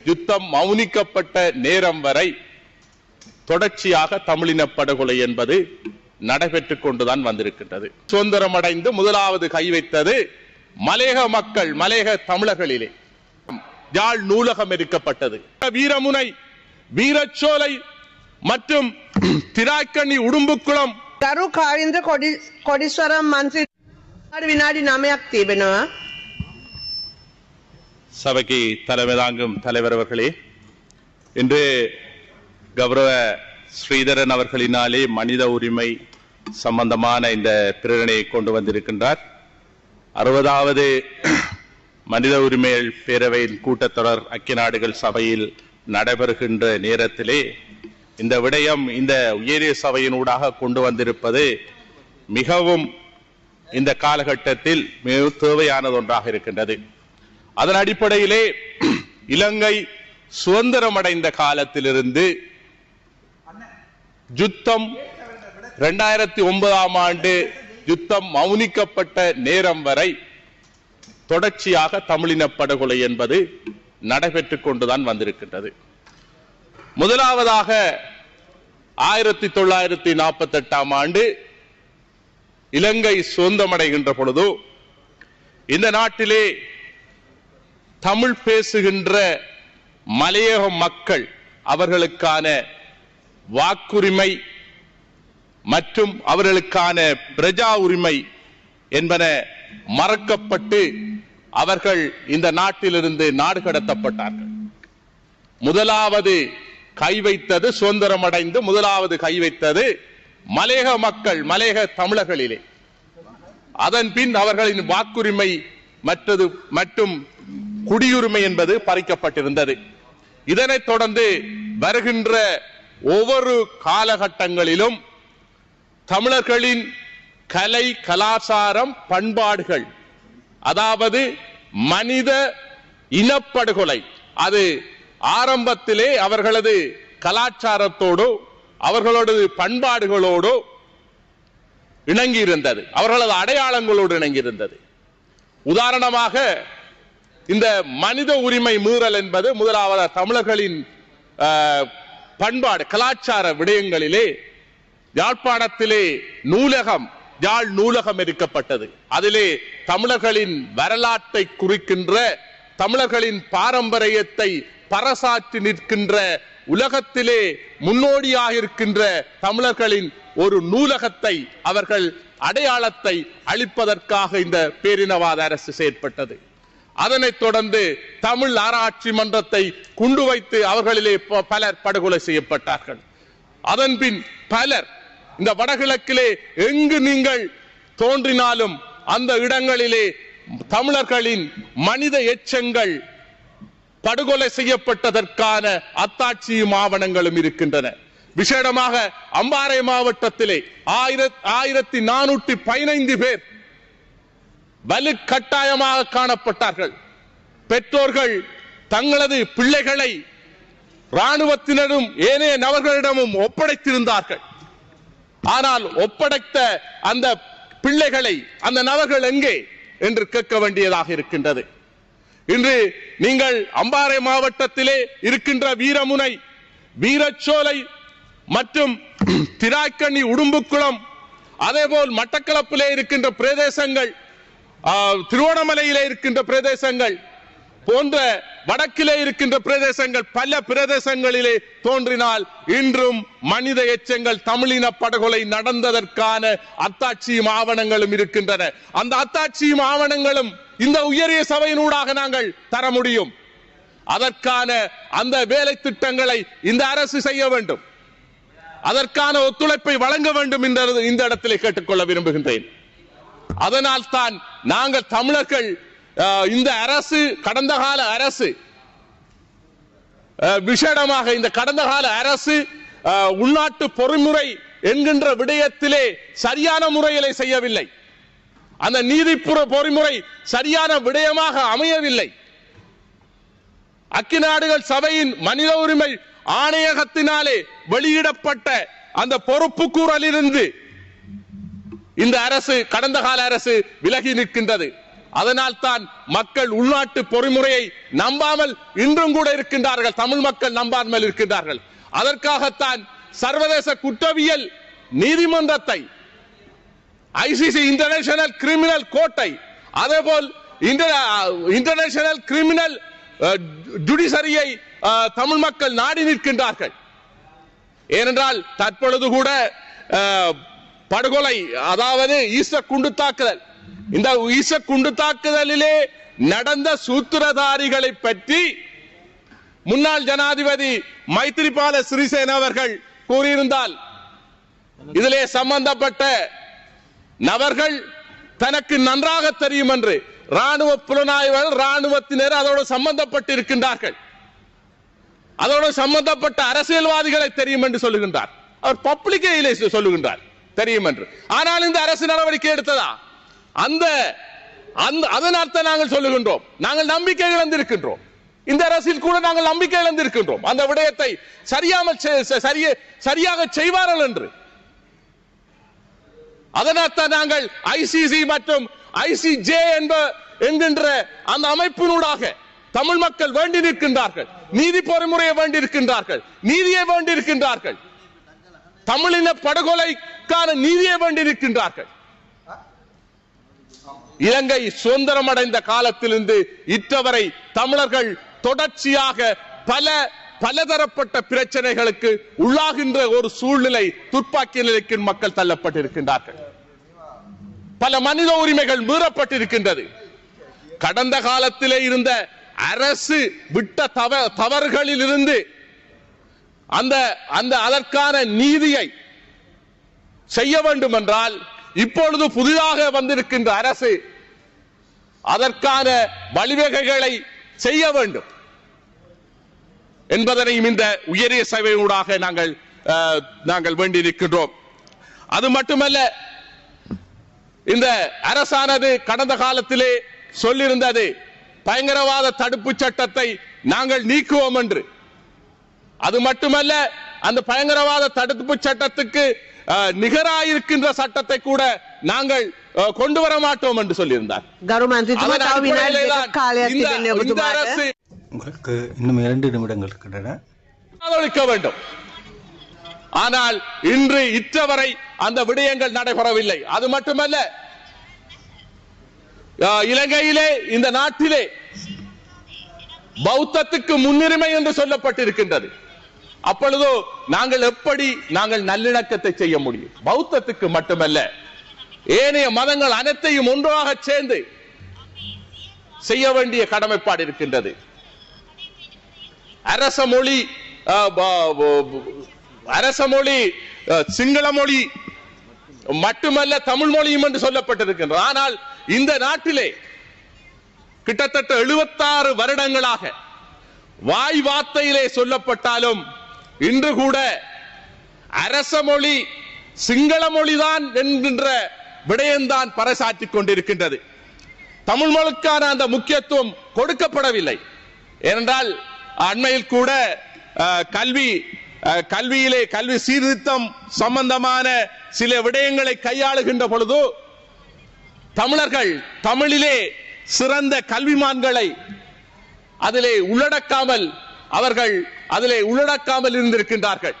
யுத்தம் மௌனிக்கப்பட்ட நேரம் வரை தொடர்ச்சியாக தமிழின படுகொலை என்பது நடைபெற்றுக் கொண்டுதான் வந்திருக்கின்றது சுதந்திரம் அடைந்து முதலாவது கை வைத்தது மலேக மக்கள் மலேக தமிழர்களிலே யாழ் நூலகம் எரிக்கப்பட்டது வீரமுனை வீரச்சோலை மற்றும் திராக்கண்ணி உடும்புக்குளம் ගරු කාරින්ද කොඩි කොඩිස්වරම් මන්සි විනාඩි නමයක් තිබෙනවා. சபைக்கு தலைமை தாங்கும் தலைவர் அவர்களே இன்று கௌரவ ஸ்ரீதரன் அவர்களினாலே மனித உரிமை சம்பந்தமான இந்த பிரேரணையை கொண்டு வந்திருக்கின்றார். அறுபதாவது மனித உரிமைகள் பேரவையின் கூட்டத்தொடர் ஐக்கிய நாடுகள் சபையில் நடைபெறுகின்ற நேரத்திலே இந்த விடயம் இந்த உயரிய சபையினூடாக கொண்டு வந்திருப்பது மிகவும் இந்த காலகட்டத்தில் மிக தேவையானது ஒன்றாக இருக்கின்றது. அதன் அடிப்படையிலே இலங்கை சுதந்திரம் அடைந்த காலத்திலிருந்து யுத்தம் இரண்டாயிரத்தி ஒன்பதாம் ஆண்டு யுத்தம் மௌனிக்கப்பட்ட நேரம் வரை தொடர்ச்சியாக தமிழின படுகொலை என்பது நடைபெற்றுக் கொண்டுதான் வந்திருக்கின்றது. முதலாவதாக ஆயிரத்தி தொள்ளாயிரத்தி நாற்பத்தி எட்டாம் ஆண்டு இலங்கை சுதந்திரமடைகின்ற பொழுது இந்த நாட்டிலே தமிழ் பேசுகின்ற மலையக மக்கள் அவர்களுக்கான வாக்குரிமை மற்றும் அவர்களுக்கான பிரஜா உரிமை என்பன மறக்கப்பட்டு அவர்கள் இந்த நாட்டிலிருந்து நாடு கடத்தப்பட்டார்கள். முதலாவது கை வைத்தது சுதந்திரம் அடைந்து முதலாவது கை வைத்தது மலேக மக்கள் மலேக தமிழர்களிலே. அதன் பின் அவர்களின் வாக்குரிமை மற்றது மற்றும் குடியுரிமை என்பது பறிக்கப்பட்டிருந்தது. இதனைத் தொடர்ந்து வருகின்ற ஒவ்வொரு காலகட்டங்களிலும் தமிழர்களின் கலை கலாச்சாரம் பண்பாடுகள் அதாவது மனித இனப்படுகொலை அது ஆரம்பத்திலே அவர்களது கலாச்சாரத்தோடு அவர்களோடு பண்பாடுகளோடு இணங்கியிருந்தது. அவர்களது அடையாளங்களோடு இணங்கி இருந்தது உதாரணமாக இந்த மனித உரிமை மீறல் என்பது முதலாவது தமிழர்களின் ஆஹ், பண்பாடு கலாச்சார விடயங்களிலே யாழ்ப்பாணத்திலே நூலகம் யாழ் நூலகம் எரிக்கப்பட்டது. அதிலே தமிழர்களின் வரலாற்றை குறிக்கின்ற தமிழர்களின் பாரம்பரியத்தை பறைசாற்றி நிற்கின்ற உலகத்திலே முன்னோடியாக இருக்கின்ற தமிழர்களின் ஒரு நூலகத்தை அவர்கள் அடையாளத்தை அளிப்பதற்காக இந்த பேரினவாத அரசு செயற்பட்டது. அதனைத் தொடர்ந்து தமிழ் ஆராய்ச்சி மன்றத்தை குண்டு வைத்து அவர்களிலே பலர் படுகொலை செய்யப்பட்டார்கள். அதன் பின் பலர் இந்த வடகிழக்கிலே எங்கு நீங்கள் தோன்றினாலும் அந்த இடங்களிலே தமிழர்களின் மனித எச்சங்கள் படுகொலை செய்யப்பட்டதற்கான அத்தாட்சியும் ஆவணங்களும் இருக்கின்றன. விசேடமாக அம்பாறை மாவட்டத்திலே ஆயிரத்தி ஆயிரத்தி நானூற்றி பதினைந்து பேர் வலுக்கட்டாயமாக காணப்பட்டார்கள். பெற்றோர்கள் தங்களது பிள்ளைகளை ராணுவத்தினரும் ஏனைய நபர்களிடமும் ஒப்படைத்திருந்தார்கள். ஆனால் ஒப்படைத்த அந்த பிள்ளைகளை அந்த நபர்கள் எங்கே என்று கேட்க வேண்டியதாக இருக்கின்றது. இன்று நீங்கள் அம்பாறை மாவட்டத்திலே இருக்கின்ற வீரமுனை வீரச்சோலை மற்றும் திராக்கண்ணி உடும்புக்குளம் அதேபோல் மட்டக்களப்பிலே இருக்கின்ற பிரதேசங்கள் திருவோணமலையிலே இருக்கின்ற பிரதேசங்கள் போன்ற வடக்கிலே இருக்கின்ற பிரதேசங்கள் பல பிரதேசங்களிலே தோன்றினால் இன்றும் மனித எச்சங்கள் தமிழின படுகொலை நடந்ததற்கான அத்தாட்சியும் ஆவணங்களும் இருக்கின்றன. அந்த அத்தாட்சியும் ஆவணங்களும் இந்த உயரிய சபையினூடாக நாங்கள் தர முடியும். அதற்கான அந்த வேலை திட்டங்களை இந்த அரசு செய்ய வேண்டும். அதற்கான ஒத்துழைப்பை வழங்க வேண்டும் என்ற இந்த இடத்திலே கேட்டுக்கொள்ள விரும்புகின்றேன். அதனால் தான் நாங்கள் தமிழர்கள் இந்த அரசு கடந்த கால அரசு விஷேடமாக இந்த கடந்த கால அரசு உள்நாட்டு பொறிமுறை என்கின்ற விடயத்திலே சரியான முறையிலே செய்யவில்லை. அந்த நீதிப்புற பொறிமுறை சரியான விடயமாக அமையவில்லை. அக்கி நாடுகள் சபையின் மனித உரிமை ஆணையகத்தினாலே வெளியிடப்பட்ட அந்த பொறுப்பு கூறலிருந்து இந்த அரசு கடந்த கால அரசு விலகி நிற்கின்றது. அதனால் தான் மக்கள் உள்நாட்டு பொறிமுறையை நம்பாமல் இன்றும் கூட இருக்கின்றார்கள். தமிழ் மக்கள் நம்பாமல் இருக்கின்றார்கள். அதற்காகத்தான் சர்வதேச குற்றவியல் நீதிமன்றத்தை ஐசிசி இன்டர்நேஷனல் கிரிமினல் கோர்ட்டை அதேபோல் இன்டர்நேஷனல் கிரிமினல் ஜுடிசரியை தமிழ் மக்கள் நாடி நிற்கின்றார்கள். ஏனென்றால் தற்பொழுது கூட படுகொலை அதாவது ஈச குண்டு தாக்குதல் இந்த ஈச குண்டு தாக்குதலிலே நடந்த சூத்திரதாரிகளை பற்றி முன்னாள் ஜனாதிபதி மைத்திரிபால சிறிசேன அவர்கள் கூறியிருந்தால் இதிலே சம்பந்தப்பட்ட நபர்கள் தனக்கு நன்றாக தெரியும் என்று ராணுவ புலனாய்வாளர் ராணுவத்தினர் அதோடு சம்பந்தப்பட்டு இருக்கின்றார்கள் அதோடு சம்பந்தப்பட்ட அரசியல்வாதிகளை தெரியும் என்று சொல்லுகின்றார். அவர் பப்ளிகையிலே சொல்லுகின்றார். தெரியும் என்று. ஆனால் இந்த அரசு நடவடிக்கை எடுத்ததா? அந்த அந்த அதன் அர்த்தம் நாங்கள் சொல்லுகின்றோம். நாங்கள் நம்பிக்கை இழந்திருக்கின்றோம் இந்த அரசில் கூட நாங்கள் நம்பிக்கை இழந்திருக்கின்றோம் அந்த விடயத்தை சரியாமல் சரியாக செய்வார்கள் என்று. அதனால் நாங்கள் ஐசிசி மற்றும் ஐசிஜே என்ப என்கின்ற அந்த அமைப்பினூடாக தமிழ் மக்கள் வேண்டி நிற்கின்றார்கள். நீதி பொறிமுறையை வேண்டி இருக்கின்றார்கள். நீதியை வேண்டி இருக்கின்றார்கள். தமிழின படுகொலை அதற்கான நீதியை வேண்டி நிற்கின்றார்கள். இலங்கை சுதந்திரம் அடைந்த காலத்திலிருந்து இற்றவரை தமிழர்கள் தொடர்ச்சியாக பல பலதரப்பட்ட பிரச்சனைகளுக்கு உள்ளாகின்ற ஒரு சூழ்நிலை துப்பாக்கி நிலைக்கு மக்கள் தள்ளப்பட்டிருக்கின்றார்கள். பல மனித உரிமைகள் மீறப்பட்டிருக்கின்றது. கடந்த காலத்திலே இருந்த அரசு விட்ட தவ தவறுகளில் இருந்து அந்த அந்த அதற்கான நீதியை செய்ய வேண்டும் என்றால் இப்பொழுது புதிதாக வந்திருக்கின்ற அரசு அதற்கான வழிவகைகளை செய்ய வேண்டும். என்பதனையும் இந்த உயரிய சபையூடாக நாங்கள் நாங்கள் வேண்டியிருக்கின்றோம். அது மட்டுமல்ல இந்த அரசானது கடந்த காலத்திலே சொல்லியிருந்தது பயங்கரவாத தடுப்பு சட்டத்தை நாங்கள் நீக்குவோம் என்று. அது மட்டுமல்ல அந்த பயங்கரவாத தடுப்பு சட்டத்துக்கு நிகராயிருக்கின்ற சட்டத்தை கூட நாங்கள் கொண்டு வர மாட்டோம் என்று சொல்லியிருந்தார். இன்னும் இரண்டு நிமிடங்கள் இருக்கின்றன. வேண்டும். ஆனால் இன்று இற்றவரை அந்த விடயங்கள் நடைபெறவில்லை. அது மட்டுமல்ல இலங்கையிலே இந்த நாட்டிலே பௌத்தத்துக்கு முன்னுரிமை என்று சொல்லப்பட்டிருக்கின்றது. அப்பொழுதோ நாங்கள் எப்படி நாங்கள் நல்லிணக்கத்தை செய்ய முடியும்? பௌத்தத்துக்கு மட்டுமல்ல ஏனைய மதங்கள் அனைத்தையும் ஒன்றாக சேர்ந்து செய்ய வேண்டிய கடமைப்பாடு இருக்கின்றது. அரச மொழி அஹ், அரச மொழி சிங்கள மொழி மட்டுமல்ல தமிழ் மொழியும் என்று சொல்லப்பட்டிருக்கின்றது. ஆனால் இந்த நாட்டிலே கிட்டத்தட்ட 76 வருடங்களாக வாய் வார்த்தையிலே சொல்லப்பட்டாலும் இன்று கூட அரச மொழி சிங்கள மொழிதான் என்கின்ற விடயம்தான் பறைசாற்றிக் கொண்டிருக்கின்றது. தமிழ் மொழிக்கான அந்த முக்கியத்துவம் கொடுக்கப்படவில்லை. ஏனென்றால் அண்மையில் கூட கல்வி அஹ், கல்வியிலே கல்வி சீர்திருத்தம் சம்பந்தமான சில விடயங்களை கையாளுகின்ற பொழுது தமிழர்கள் தமிழிலே சிறந்த கல்விமான்களை அதிலே உள்ளடக்காமல் அவர்கள் அதிலே உள்ளடக்காமல் இருந்திருக்கின்றார்கள்.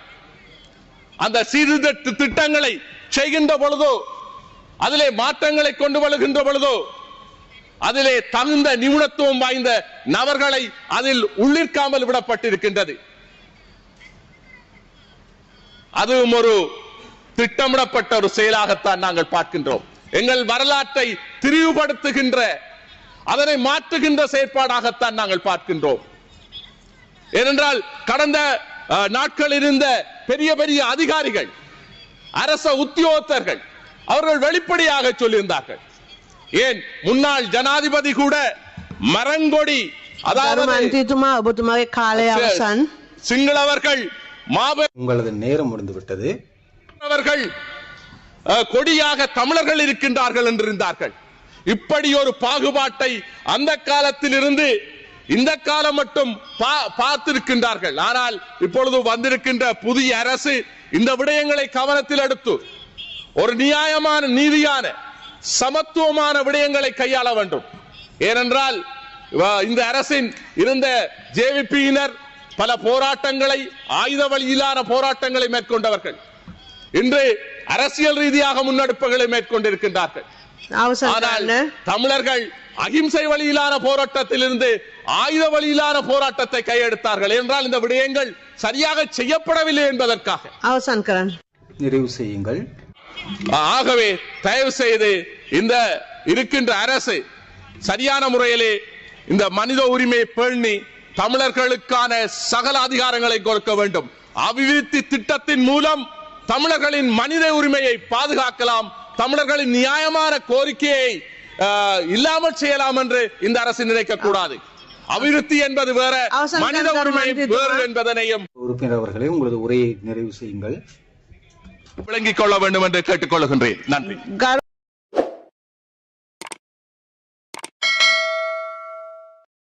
அந்த சீர்திருத்த திட்டங்களை செய்கின்ற பொழுதோ அதிலே மாற்றங்களை கொண்டு வருகின்ற பொழுதோ அதிலே தகுந்த நிபுணத்துவம் வாய்ந்த நபர்களை அதில் உள்ளிருக்காமல் விடப்பட்டிருக்கின்றது. அதுவும் ஒரு திட்டமிடப்பட்ட ஒரு செயலாகத்தான் நாங்கள் பார்க்கின்றோம். எங்கள் வரலாற்றை திரிவுபடுத்துகின்ற அதனை மாற்றுகின்ற செயற்பாடாகத்தான் நாங்கள் பார்க்கின்றோம். ஏனென்றால் கடந்த நாட்கள் இருந்த பெரிய பெரிய அதிகாரிகள் அரச உத்தியோகத்தர்கள் அவர்கள் வெளிப்படையாக சொல்லியிருந்தார்கள். ஏன்? முன்னாள் ஜனாதிபதி கூட மரங்கொடி அதாவது சிங்களவர்கள் மாபெரும் உங்களது நேரம் முடிந்து விட்டது. அவர்கள் கொடியாக தமிழர்கள் இருக்கின்றார்கள் என்றிருந்தார்கள். இப்படி ஒரு பாகுபாட்டை அந்த காலத்தில் இருந்து இந்த காலம் மட்டும் பார்த்திருக்கின்றார்கள். ஆனால் இப்பொழுது வந்திருக்கின்ற புதிய அரசு இந்த விடயங்களை கவனத்தில் எடுத்து ஒரு நியாயமான நீதியான சமத்துவமான விடயங்களை கையாள வேண்டும். ஏனென்றால் இந்த அரசின் இருந்த ஜேவிபியினர் பல போராட்டங்களை ஆயுத வழியிலான போராட்டங்களை மேற்கொண்டவர்கள். இன்று அரசியல் ரீதியாக முன்னெடுப்புகளை மேற்கொண்டிருக்கின்றார்கள். ஆனால் தமிழர்கள் அகிம்சை வழியிலான போராட்டத்திலிருந்து ஆயுத வழியிலான போராட்டத்தை கையெடுத்தார்கள் என்றால் இந்த விடயங்கள் சரியாக செய்யப்படவில்லை என்பதற்காக. நிறைவு செய்யுங்கள். ஆகவே தயவு செய்து இந்த இருக்கின்ற அரசு சரியான முறையிலே இந்த மனித உரிமை பேணி தமிழர்களுக்கான சகல அதிகாரங்களை கொடுக்க வேண்டும். அபிவிருத்தி திட்டத்தின் மூலம் தமிழர்களின் மனித உரிமையை பாதுகாக்கலாம். தமிழர்களின் நியாயமான கோரிக்கையை இல்லாமல் செய்யலாம் என்று இந்த அரசு நினைக்க கூடாது அபிவிருத்தி என்பது வேற மனித உரிமை. வேறு என்பதனையும் உறுப்பினர் அவர்களே உங்களது உரையை நிறைவு செய்யுங்கள். விளங்கிக் கொள்ள வேண்டும் என்று கேட்டுக்கொள்கின்றேன் நன்றி.